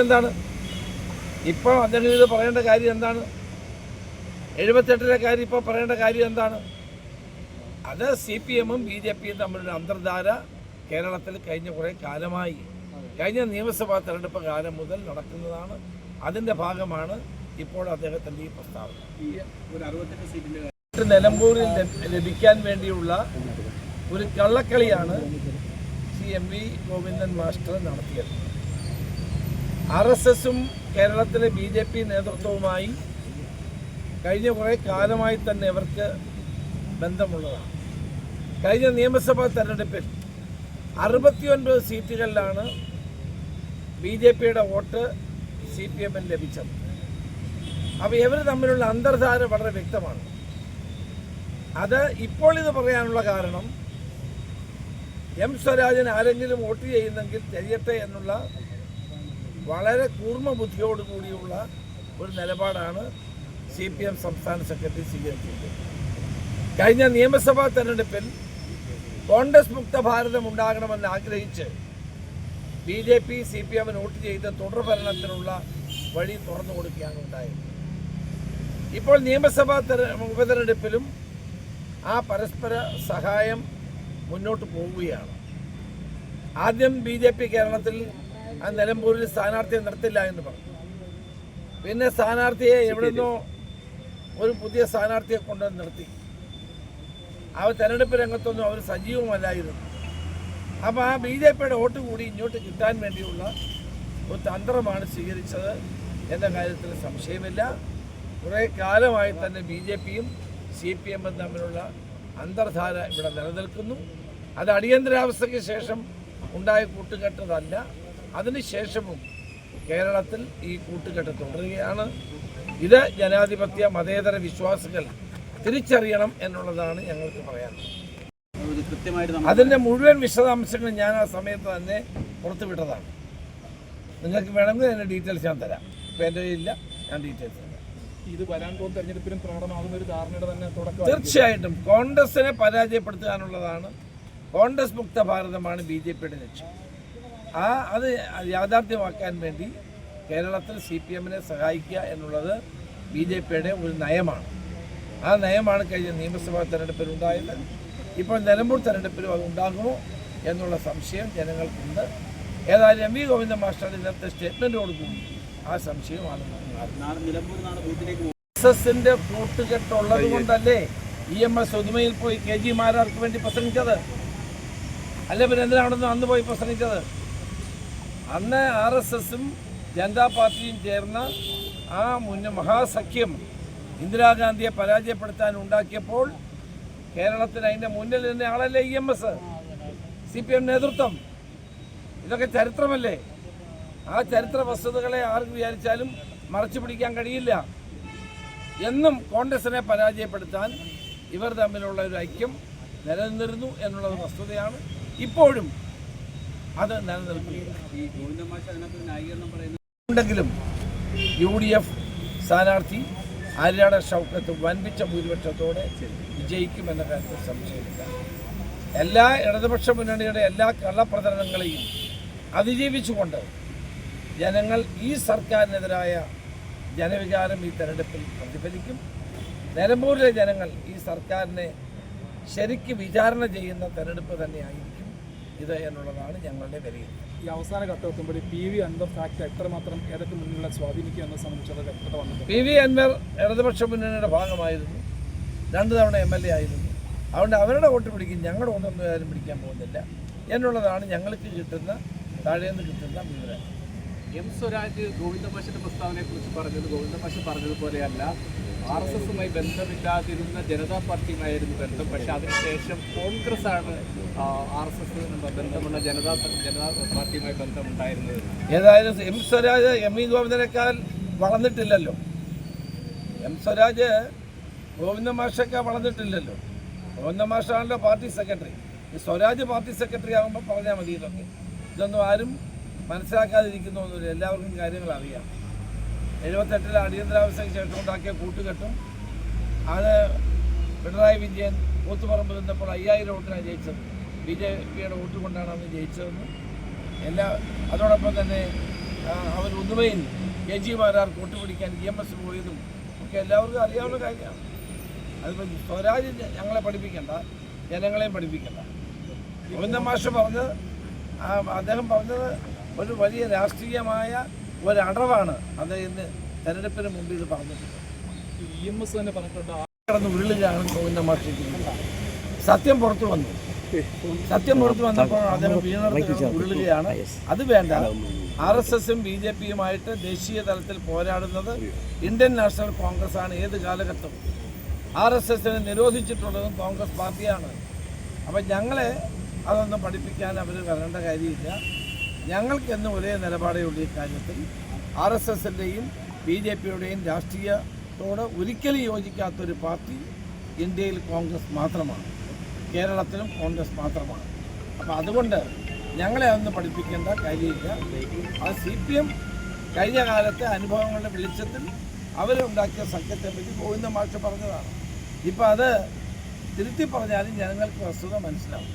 എന്താണ്? ഇപ്പോൾ അദ്ദേഹം ഇത് പറയേണ്ട കാര്യം എന്താണ്? എഴുപത്തെട്ടിലെ കാര്യം ഇപ്പോൾ പറയേണ്ട കാര്യം എന്താണ്? അത് സി പി എമ്മും ബി ജെ പിയും തമ്മിലുള്ള അന്തർധാര കേരളത്തിൽ കഴിഞ്ഞ കുറേ കാലമായി. കഴിഞ്ഞ നിയമസഭാ തെരഞ്ഞെടുപ്പ് കാലം മുതൽ നടക്കുന്നതാണ്. അതിന്റെ ഭാഗമാണ് ഇപ്പോൾ അദ്ദേഹത്തിന്റെ ഈ പ്രസ്താവന. നിലമ്പൂരിൽ ലഭ- ലഭിക്കാൻ വേണ്ടിയുള്ള ഒരു കള്ളക്കളിയാണ് C M V Govindan master നടത്തിയത്. ആർ എസ് എസും കേരളത്തിലെ ബി ജെ പി നേതൃത്വവുമായി കഴിഞ്ഞ കുറേ കാലമായി തന്നെ ഇവർക്ക് ബന്ധമുള്ളതാണ്. കഴിഞ്ഞ നിയമസഭാ തെരഞ്ഞെടുപ്പിൽ അറുപത്തിയൊൻപത് സീറ്റുകളിലാണ് ബി ജെ പിയുടെ വോട്ട് സി പി എമ്മിന് ലഭിച്ചത്. അപ്പോൾ ഇവർ തമ്മിലുള്ള അന്തർധാര വളരെ വ്യക്തമാണ്. അത് ഇപ്പോൾ ഇത് പറയാനുള്ള കാരണം എം സ്വരാജൻ ആരെങ്കിലും വോട്ട് ചെയ്യുന്നെങ്കിൽ ചെയ്യട്ടെ എന്നുള്ള വളരെ കൂർമ്മ ബുദ്ധിയോടുകൂടിയുള്ള ഒരു നിലപാടാണ് സി പി എം സംസ്ഥാന സെക്രട്ടറി സ്വീകരിക്കുന്നത് കഴിഞ്ഞ നിയമസഭാ തെരഞ്ഞെടുപ്പിൽ കോൺഗ്രസ് മുക്ത ഭാരതം ഉണ്ടാകണമെന്ന് ആഗ്രഹിച്ച് B J P C P എമ്മിന് വോട്ട് ചെയ്ത് തുടർഭരണത്തിനുള്ള വഴി തുറന്നു കൊടുക്കുകയാണ് ഉണ്ടായത്. ഇപ്പോൾ നിയമസഭാ തെര- ഉപതെരഞ്ഞെടുപ്പിലും ആ പരസ്പര സഹായം മുന്നോട്ട് പോവുകയാണ്. ആദ്യം ബി ജെ പി കേരളത്തിൽ ആ നിലമ്പൂരിൽ സ്ഥാനാർത്ഥിയെ നിർത്തില്ല എന്ന് പറഞ്ഞു. പിന്നെ സ്ഥാനാർത്ഥിയെ എവിടുന്നോ ഒരു പുതിയ സ്ഥാനാർത്ഥിയെ കൊണ്ടുവന്ന് നിർത്തി. അവർ തെരഞ്ഞെടുപ്പ് രംഗത്തൊന്നും അവർ സജീവമല്ലായിരുന്നു. അപ്പോൾ ആ ബി ജെ പിയുടെ വോട്ട് കൂടി ഇങ്ങോട്ട് കിട്ടാൻ വേണ്ടിയുള്ള ഒരു തന്ത്രമാണ് സ്വീകരിച്ചത് എന്ന കാര്യത്തിൽ സംശയമില്ല. കുറേ കാലമായി തന്നെ ബി ജെ പിയും സി പി എമ്മും തമ്മിലുള്ള അന്തർധാര ഇവിടെ നിലനിൽക്കുന്നു. അത് അടിയന്തരാവസ്ഥയ്ക്ക് ശേഷം ഉണ്ടായ കൂട്ടുകെട്ടതല്ല. അതിനുശേഷവും കേരളത്തിൽ ഈ കൂട്ടുകെട്ട് തുടരുകയാണ്. ഇത് ജനാധിപത്യ മതേതര വിശ്വാസികൾ തിരിച്ചറിയണം എന്നുള്ളതാണ് ഞങ്ങൾക്ക് പറയാനുള്ളത്. അതിന്റെ അതിന്റെ മുഴുവൻ വിശദാംശങ്ങൾ ഞാൻ ആ സമയത്ത് തന്നെ പുറത്തുവിട്ടതാണ്. നിങ്ങൾക്ക് വേണമെങ്കിൽ അതിന്റെ ഡീറ്റെയിൽസ് ഞാൻ തരാം. ഇപ്പം എന്റെ കയ്യിലില്ല ഞാൻ ഡീറ്റെയിൽസ് തരാം. ഇത് വരാൻ പോകുന്ന തെരഞ്ഞെടുപ്പിലും പ്രകടമാകുന്ന ഒരു ധാരണയുടെ തന്നെ തുടക്കം തീർച്ചയായിട്ടും കോൺഗ്രസിനെ പരാജയപ്പെടുത്താനുള്ളതാണ്. കോൺഗ്രസ് മുക്ത ഭാരതമാണ് ബി ജെ പിയുടെ ലക്ഷ്യം. ആ അത് യാഥാർത്ഥ്യമാക്കാൻ വേണ്ടി കേരളത്തിൽ സി പി എമ്മിനെ സഹായിക്കുക എന്നുള്ളത് ബി ജെ പിയുടെ ഒരു നയമാണ്. ആ നയമാണ് കഴിഞ്ഞ നിയമസഭാ തെരഞ്ഞെടുപ്പിൽ ഉണ്ടായത്. ഇപ്പോൾ നിലമ്പൂർ തെരഞ്ഞെടുപ്പിലും അത് ഉണ്ടാകുമോ എന്നുള്ള സംശയം ജനങ്ങൾക്കുണ്ട്. ഏതായാലും എം വി ഗോവിന്ദ മാസ്റ്റർ ഇന്നത്തെ സ്റ്റേറ്റ്മെന്റോടുകൂടി ആ സംശയമാണ് എസ് എസിന്റെ കൂട്ടുകെട്ടുള്ളത് കൊണ്ടല്ലേ ഇ എം എസ് ഉദുമയിൽ പോയി കെ ജി മാരാർക്ക് വേണ്ടി പ്രസംഗിച്ചത്? അല്ലെ പിന്നെ എന്തിനാണെന്ന് അന്ന് പോയി പ്രസംഗിച്ചത്? അന്ന് ആർ എസ് എസും ജനതാ പാർട്ടിയും ചേർന്ന ആ മുന്ന മഹാസഖ്യം ഇന്ദിരാഗാന്ധിയെ പരാജയപ്പെടുത്താൻ ഉണ്ടാക്കിയപ്പോൾ കേരളത്തിന് അതിന്റെ മുന്നിൽ നിന്ന ആളല്ലേ E M S? C P M നേതൃത്വം. ഇതൊക്കെ ചരിത്രമല്ലേ? ആ ചരിത്ര വസ്തുതകളെ ആർക്ക് വിചാരിച്ചാലും മറച്ചു പിടിക്കാൻ കഴിയില്ല. എന്നും കോൺഗ്രസിനെ പരാജയപ്പെടുത്താൻ ഇവർ തമ്മിലുള്ള ഒരു ഐക്യം നിലനിന്നിരുന്നു എന്നുള്ളത് വസ്തുതയാണ്. ഇപ്പോഴും അത് നിലനിൽക്കുകയില്ല ഉണ്ടെങ്കിലും യു ഡി എഫ് സ്ഥാനാർത്ഥി ആര്യാട ഷൗക്കത്ത് വൻപിച്ച ഭൂരിപക്ഷത്തോടെ വിജയിക്കുമെന്ന കാര്യത്തിൽ സംശയമില്ല. എല്ലാ ഇടതുപക്ഷ മുന്നണിയുടെ എല്ലാ കള്ളപ്രചരണങ്ങളെയും അതിജീവിച്ചുകൊണ്ട് ജനങ്ങൾ ഈ സർക്കാരിനെതിരായ ജനവികാരം ഈ തെരഞ്ഞെടുപ്പിൽ പ്രതിഫലിക്കും. നിലമ്പൂരിലെ ജനങ്ങൾ ഈ സർക്കാരിനെ ശരിക്ക് വിചാരണ ചെയ്യുന്ന തെരഞ്ഞെടുപ്പ് തന്നെയായിരിക്കും. ഇത് എന്നുള്ളതാണ് ഞങ്ങളുടെ വിലയിരുത്തൽ ഈ അവസാന ഘട്ടം എത്തുമ്പോൾ പി വി അൻവർ ഫാക്ട് എത്രമാത്രം ഏതൊക്കെ മുന്നിലുള്ള സ്വാധീനിക്കുക എന്നത് സംബന്ധിച്ചുള്ള വ്യക്തത വന്നു പി വി അൻവർ ഇടതുപക്ഷ മുന്നണിയുടെ ഭാഗമായിരുന്നു. രണ്ട് തവണ എം എൽ എ ആയിരുന്നു. അതുകൊണ്ട് അവരുടെ വോട്ട് പിടിക്കും. ഞങ്ങളുടെ ഒന്നും ആരും പിടിക്കാൻ പോകുന്നില്ല. എന്നുള്ളതാണ് ഞങ്ങൾക്ക് കിട്ടുന്ന താഴേന്ന് കിട്ടുന്ന വിവരം. എം സ്വരാജ് ഗോവിന്ദ മാഷിന്റെ പ്രസ്താവനയെ കുറിച്ച് പറഞ്ഞത് ഗോവിന്ദ മാഷ് പറഞ്ഞതുപോലെയല്ല. ആർ എസ് എസുമായി ബന്ധമില്ലാതിരുന്ന ജനതാ പാർട്ടിയുമായിരുന്നു ബന്ധം. പക്ഷെ അതിനുശേഷം കോൺഗ്രസ് ആണ് ആർ എസ് എസ് ബന്ധമുള്ള ജനതാ ജനതാ പാർട്ടിയുമായി ബന്ധമുണ്ടായിരുന്നത്. ഏതായാലും എം സ്വരാജ് എം ഇ ഗോവിന്ദനേക്കാൾ വളർന്നിട്ടില്ലല്ലോ. എം സ്വരാജ് ഗോവിന്ദ മാഷൊക്കെ വളർന്നിട്ടില്ലല്ലോ. Govinda മാഷാണല്ലോ party secretary. Swaraj party secretary ആകുമ്പോൾ പറഞ്ഞാൽ മതി ഇതൊക്കെ. ഇതൊന്നും ആരും മനസ്സിലാക്കാതിരിക്കുന്നൊന്നുമില്ല എല്ലാവർക്കും കാര്യങ്ങൾ അറിയാം എഴുപത്തെട്ടിലെ അടിയന്തരാവസ്ഥയ്ക്ക് ശേഷം ഉണ്ടാക്കിയ കൂട്ടുകെട്ടും അത് പിണറായി വിജയൻ കൂത്തുപറമ്പ് നിന്നപ്പോൾ അയ്യായിരം വോട്ടിനാണ് ജയിച്ചത്. ബി ജെ പിയുടെ വോട്ട് കൊണ്ടാണ് അന്ന് ജയിച്ചതെന്ന് എല്ലാ അതോടൊപ്പം തന്നെ അവർ ഉദുമയിൽ കെ ജി മാരാർ കൂട്ടുപിടിക്കാൻ ഇ എം എസ് പോയതും ഒക്കെ എല്ലാവർക്കും അറിയാവുന്ന കാര്യമാണ്. അതിപ്പോൾ സ്വരാജ് ഞങ്ങളെ പഠിപ്പിക്കണ്ട ജനങ്ങളെയും പഠിപ്പിക്കണ്ട. ഗോവിന്ദ മാഷ് പറഞ്ഞത് അദ്ദേഹം പറഞ്ഞത് ഒരു വലിയ രാഷ്ട്രീയമായ ഒരടവാണ് അദ്ദേഹത്തിന് തെരഞ്ഞെടുപ്പിന് മുമ്പ് ഇത് പറഞ്ഞിട്ടുണ്ട് ഉരുളുകയാണ് ഗോവിന്ദ മാഷ് സത്യം പുറത്തു വന്നു. സത്യം പുറത്തു വന്നപ്പോൾ അദ്ദേഹം വീണടത്ത് കിടന്ന് ഉരുളുകയാണ്. അത് വേണ്ട. ആർ എസ് എസും ബി ജെ പിയുമായിട്ട് ദേശീയ തലത്തിൽ പോരാടുന്നത് ഇന്ത്യൻ നാഷണൽ കോൺഗ്രസ് ആണ് ഏത് കാലഘട്ടവും. ആർ എസ് എസിനെ നിരോധിച്ചിട്ടുള്ളതും കോൺഗ്രസ് പാർട്ടിയാണ്. അപ്പം ഞങ്ങളെ അതൊന്നും പഠിപ്പിക്കാൻ അവർ വരേണ്ട കാര്യമില്ല. ഞങ്ങൾക്ക് എന്നും ഒരേ നിലപാടേ ഉള്ളൂ ഈ കാര്യത്തിൽ. ആർ എസ് എസിന്റെയും ബി ജെ പിയുടെയും രാഷ്ട്രീയത്തോട് ഒരിക്കലും യോജിക്കാത്തൊരു പാർട്ടി ഇന്ത്യയിൽ കോൺഗ്രസ് മാത്രമാണ്. കേരളത്തിലും കോൺഗ്രസ് മാത്രമാണ്. അപ്പോൾ അതുകൊണ്ട് ഞങ്ങളെ അതൊന്നും പഠിപ്പിക്കേണ്ട കാര്യമില്ല. ആ സി പി എം കഴിഞ്ഞ കാലത്തെ അനുഭവങ്ങളുടെ വെളിച്ചത്തിൽ അവരുണ്ടാക്കിയ സഖ്യത്തെ പറ്റി ഗോവിന്ദ മാഷ് പറഞ്ഞതാണ്. ഇപ്പം അത് തിരുത്തി പറഞ്ഞാലും ജനങ്ങൾക്ക് വസ്തുത മനസ്സിലാവും.